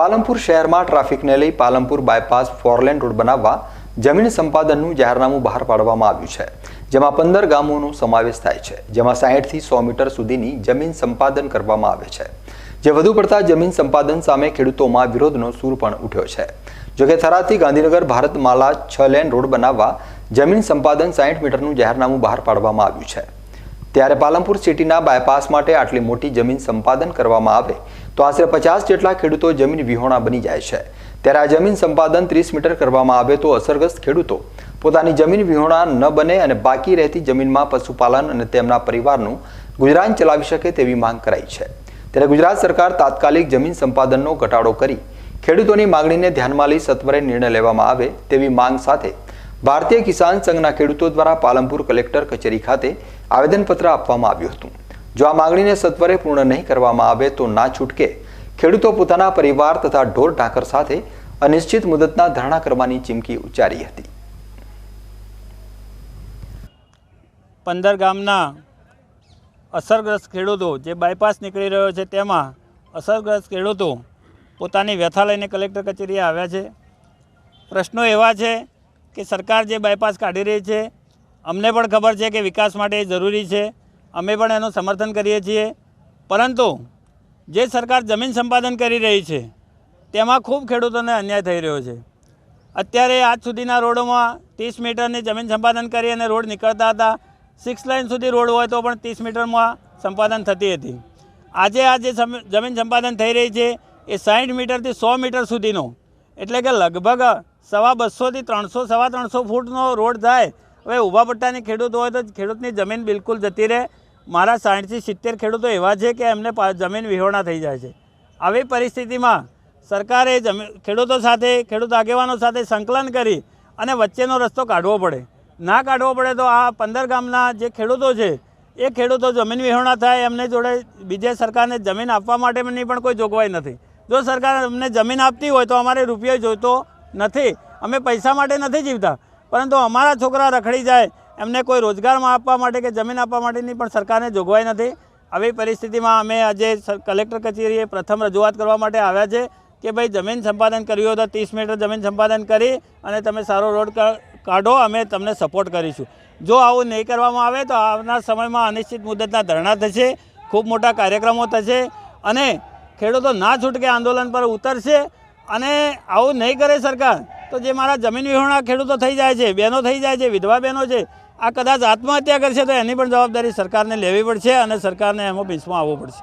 પાલનપુર શહેરમાં ટ્રાફિકને લઈ પાલનપુર બાયપાસ ફોરલેન રોડ બનાવવા જમીન સંપાદનનું જાહેરનામું બહાર પાડવામાં આવ્યું છે, જેમાં પંદર ગામોનો સમાવેશ થાય છે, જેમાં સાહીઠથી સો મીટર સુધીની જમીન સંપાદન કરવામાં આવે છે. જે વધુ પડતા જમીન સંપાદન સામે ખેડૂતોમાં વિરોધનો સૂર પણ ઉઠ્યો છે. જોકે થરાદથી ગાંધીનગર ભારતમાલા છ લેન રોડ બનાવવા જમીન સંપાદન સાહીઠ મીટરનું જાહેરનામું બહાર પાડવામાં આવ્યું છે. ત્યારે પાલનપુર સિટીના બાયપાસ માટે આટલી મોટી જમીન સંપાદન કરવામાં આવે તો આશરે પચાસ જેટલા ખેડૂતો જમીન વિહોણા બની જાય છે. ત્યારે આ જમીન સંપાદન ત્રીસ મીટર કરવામાં આવે તો અસરગ્રસ્ત ખેડૂતો પોતાની જમીન વિહોણા ન બને અને બાકી રહેતી જમીનમાં પશુપાલન અને તેમના પરિવારનું ગુજરાન ચલાવી શકે તેવી માંગ કરાઈ છે. ત્યારે ગુજરાત સરકાર તાત્કાલિક જમીન સંપાદનનો ઘટાડો કરી ખેડૂતોની માંગણીને ધ્યાનમાં લઈ સત્વરે નિર્ણય લેવામાં આવે તેવી માંગ સાથે ભારતીય કિસાન સંઘના ખેડૂતો દ્વારા પાલનપુર કલેક્ટર કચેરી ખાતે આવેદનપત્ર આપવામાં આવ્યું હતું. જો આ માંગણીને સત્વરે પૂર્ણ નહીં કરવામાં આવે તો ના છૂટકે ખેડૂતો પોતાના પરિવાર તથા ઢોર ઢાંકર સાથે અનિશ્ચિત મુદતના ધરણા કરવાની ચીમકી ઉચ્ચારી હતી. પંદર ગામના અસરગ્રસ્ત ખેડૂતો જે બાયપાસ નીકળી રહ્યો છે તેમાં અસરગ્રસ્ત ખેડૂતો પોતાની વ્યથા લઈને કલેક્ટર કચેરીએ આવ્યા છે. પ્રશ્નો એવા છે કે સરકાર જે બાયપાસ કાઢી રહી છે, અમને પણ ખબર છે કે વિકાસ માટે એ જરૂરી છે. અમે પણ એનું સમર્થન કરીએ છીએ. પરંતુ જે સરકાર જમીન સંપાદન કરી રહી છે, તેમાં ખૂબ ખેડૂતોને અન્યાય થઈ રહ્યો છે. અત્યારે આજ સુધીના રોડોમાં ત્રીસ મીટરની જમીન સંપાદન કરી અને રોડ નીકળતા હતા. સિક્સ લાઇન સુધી રોડ હોય તો પણ ત્રીસ મીટરમાં સંપાદન થતી હતી. આજે આ જે જમીન સંપાદન થઈ રહી છે, એ સાઠ મીટરથી સો મીટર સુધીનો. એટલે કે લગભગ સવા બસોથી ત્રણસો, સવા ત્રણસો ફૂટનો રોડ થાય. હવે ઊભા પટ્ટાની ખેડૂત હોય તો ખેડૂતની જમીન બિલકુલ જતી રહે. મારા સાઠથી સિત્તેર ખેડૂતો એવા છે કે એમને જમીન વિહોણા થઈ જાય છે. આવી પરિસ્થિતિમાં સરકારે જમીન ખેડૂતો સાથે, ખેડૂત આગેવાનો સાથે સંકલન કરી અને વચ્ચેનો રસ્તો કાઢવો પડે. ના કાઢવો પડે તો આ પંદર ગામના જે ખેડૂતો છે, એ ખેડૂતો જમીન વિહોણા થાય. એમને જોડે બીજે સરકારને જમીન આપવા માટેની પણ કોઈ જોગવાઈ નથી. જો સરકાર અમને જમીન આપતી હોય તો અમારે રૂપિયો જોઈતો નથી. અમે પૈસા માટે નથી જીવતા. પરંતુ અમારા છોકરા રખડી જાય, એમને કોઈ રોજગારમાં આપવા માટે કે જમીન આપવા માટેની પણ સરકારને જોગવાઈ નથી. આવી પરિસ્થિતિમાં અમે આજે કલેક્ટર કચેરીએ પ્રથમ રજૂઆત કરવા માટે આવ્યા છે કે ભાઈ, જમીન સંપાદન કર્યું તો ત્રીસ મીટર જમીન સંપાદન કરી અને તમે સારો રોડ કાઢો, અમે તમને સપોર્ટ કરીશું. જો આવું નહીં કરવામાં આવે તો આવનાર સમયમાં અનિશ્ચિત મુદ્દતના ધરણા થશે, ખૂબ મોટા કાર્યક્રમો થશે અને ખેડૂતો ના છૂટકે આંદોલન પર ઉતરશે. અને આવું નહીં કરે સરકાર, તો જે મારા જમીન વિહોણા ખેડૂતો થઈ જાય છે, બહેનો થઈ જાય છે, વિધવા બહેનો છે, આ કદાચ આત્મહત્યા કરશે તો એની પણ જવાબદારી સરકારને લેવી પડશે અને સરકારને એમાં પીસમાં આવવું પડશે.